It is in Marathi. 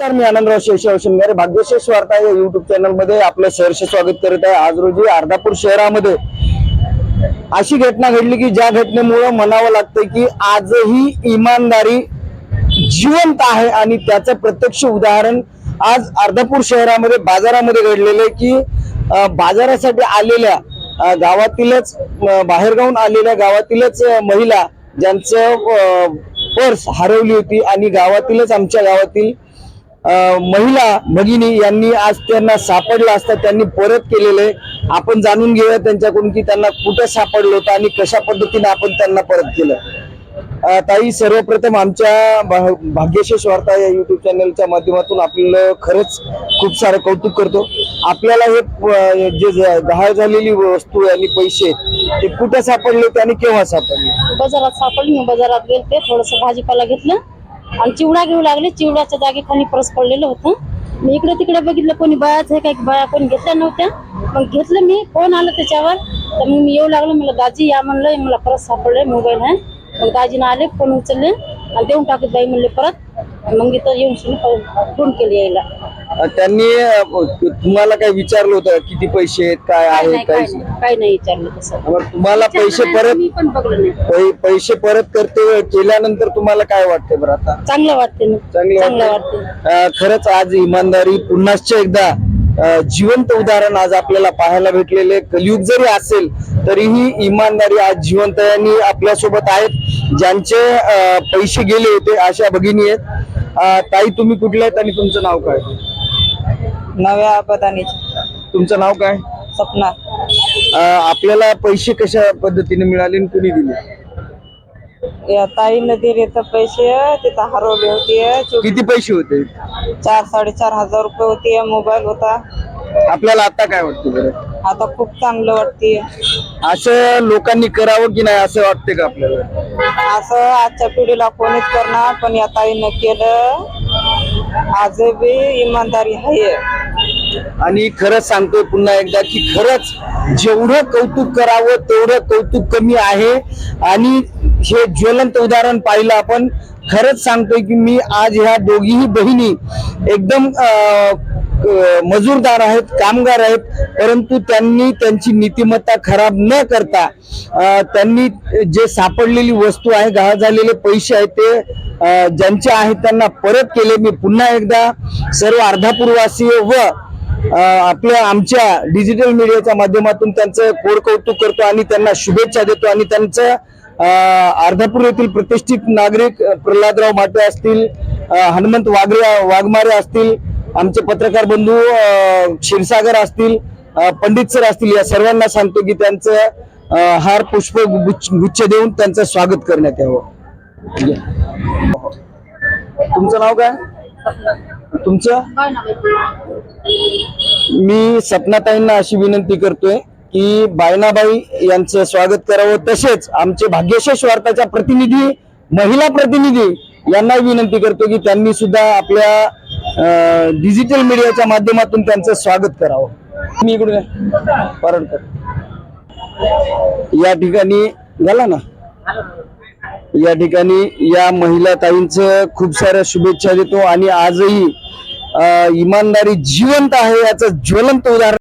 तर मी आनंदराव शेषराव शिंगारे भाग्यशेष वार्ता या युट्यूब चॅनलमध्ये आपलं सहर्ष स्वागत करत आहे. आज रोजी अर्धापूर शहरामध्ये अशी घटना घडली की ज्या घटनेमुळं म्हणावं लागतं की आजही इमानदारी जिवंत आहे आणि त्याचं प्रत्यक्ष उदाहरण आज अर्धापूर शहरामध्ये बाजारामध्ये घडलेलं आहे की बाजारासाठी आलेल्या गावातीलच बाहेरगावून आलेल्या गावातीलच महिला ज्यांचं पर्स हरवली होती आणि गावातीलच आमच्या गावातील महिला भगिनी यांनी आज त्यांना सापडलं असता त्यांनी परत केलेलं. आहे आपण जाणून घेऊया त्यांच्याकडून की त्यांना कुठं सापडलं होतं आणि कशा पद्धतीने आपण त्यांना परत केलं. ताई सर्वप्रथम आमच्या भा- भाग्यशेष वार्ता या युट्यूब चॅनलच्या माध्यमातून आपलं खरंच खूप सारं कौतुक करतो. आपल्याला हे जे गहाळ झालेली वस्तू आणि पैसे ते कुठं सापडले होते आणि केव्हा सापडले? बाजारात सापडली बाजारात गेले थोडस भाजीपाला घेतलं. आणि चिवडा घेऊ लागले. चिवड्याच्या जागी खाली परस पडलेलं होतं. मी इकडे तिकडे बघितलं कोणी बायाच आहे काय बाया कोणी घेतल्या नव्हत्या मग घेतलं मी फोन आलं त्याच्यावर? तर मग मी येऊ लागलो मला दाजी या म्हणलं मला परत सापडले मोबाईल आहे. मग दाजीनं आले फोन उचलले आणि देऊन टाकत बाई म्हणले परत. मग इथं येऊन शिनी फोन केली यायला. त्यांनी तुम्हाला काय विचारलं होतं किती पैसे आहेत काय आहे काय काय नाही. काही नाही विचारलं तसं. तुम्हाला पैसे परत पैसे परत करते केल्यानंतर तुम्हाला काय वाटते बरं आता? चांगलं वाटते चांगलं वाटते खरंच आज इमानदारी पुन्हाच एकदा जिवंत उदाहरण आज आपल्याला पाहायला भेटलेले. कलियुग जरी असेल तरीही इमानदारी आज जिवंत आहे आणि आपल्यासोबत आहेत. ज्यांचे पैसे गेले होते अशा भगिनी आहेत. ताई तुम्ही कुठले आहेत आणि तुमचं नाव काय? नव्या बदानीची तुमचं नाव काय? सपना. अं, आपल्याला पैसे कशा पद्धतीने मिळाले आणि कुणी दिले? या ताईनं दिले तर पैसे तिथं हरवले होते किती पैसे होते? चार साडेचार हजार रुपये होते मोबाईल होता. आपल्याला आता काय वाटतं बरं? आता खूप चांगलं वाटते. असं लोकांनी करावं की नाही असं वाटते का आपल्याला? असं आजच्या पिढीला कोणीच करणार पण या ताईनं केलं. आज बी इमानदारी आहे. आणि खरंच सांगतोय पुन्हा एकदा की खरंच जेवढं कौतुक करावं तेवढं कौतुक कमी आहे. आणि हे ज्वलंत उदाहरण पाहिलं आपण खरंच सांगतोय की मी आज ह्या दोघीही बहिणी एकदम मजूरदार आहेत कामगार आहेत परंतु त्यांनी त्यांची नीतिमत्ता खराब न करता त्यांनी जे सापडलेली वस्तू आहे गहाळ झालेले पैसे आहेत ते ज्यांचे आहेत त्यांना परत केले. मी पुन्हा एकदा सर्व अर्धापूरवासीय व आपल्या आमच्या डिजिटल मीडियाच्या माध्यमातून त्यांचं कोड कौतुक करतो आणि त्यांना शुभेच्छा देतो आणि त्यांचं अर्धापूर येथील प्रतिष्ठित नागरिक प्रल्हादराव माटे असतील हनुमंत वागरे वाघमारे असतील आमचे पत्रकार बंधू क्षीरसागर असतील पंडित सर असतील या सर्वांना सांगतो की त्यांचं हार पुष्प गुच्छ गुच्छ देऊन त्यांचं स्वागत करण्यात यावं. तुमचं नाव काय? तुमचं? मी सपनाताईंना अशी विनंती करतोय की बायनाबाई यांचं स्वागत करावं. तसेच आमचे भाग्यशेष वार्ताच्या प्रतिनिधी महिला प्रतिनिधी यांना विनंती करतो की त्यांनी सुद्धा आपल्या डिजिटल मीडियाच्या माध्यमातून त्यांचं स्वागत करावं. मी इकडून आहे. परडकर या ठिकाणी झाला ना? या ठिकाणी या महिला ताईंचं खूप साऱ्या शुभेच्छा देतो आणि आजही इमानदारी जिवंत आहे याचं ज्वलंत उदाहरण